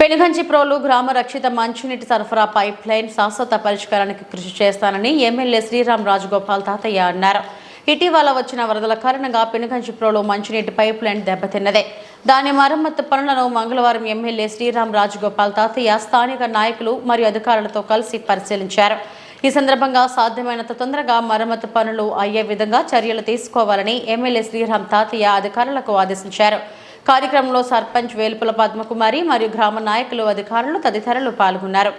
పెనుగంచి ప్రోలు గ్రామ రక్షిత మంచినీటి సరఫరా పైప్ లైన్ శాశ్వత పరిష్కారానికి కృషి చేస్తానని ఎమ్మెల్యే శ్రీరామ్ రాజగోపాల్ తాతయ్య అన్నారు. ఇటీవల వచ్చిన వరదల కారణంగా పెనుగంచి ప్రోలు మంచినీటి పైప్ లైన్ దెబ్బతిన్నదే. దాని మరమ్మతు పనులను మంగళవారం ఎమ్మెల్యే శ్రీరామ్ రాజగోపాల్ తాతయ్య స్థానిక నాయకులు మరియు అధికారులతో కలిసి పరిశీలించారు. ఈ సందర్భంగా సాధ్యమైనంత తొందరగా మరమ్మతు పనులు అయ్యే విధంగా చర్యలు తీసుకోవాలని ఎమ్మెల్యే శ్రీరామ్ తాతయ్య అధికారులకు ఆదేశించారు. కార్యక్రమంలో సర్పంచ్ వేలుపుల పద్మకుమారి మరియు గ్రామ నాయకులు అధికారులు తదితరులు పాల్గొన్నారు.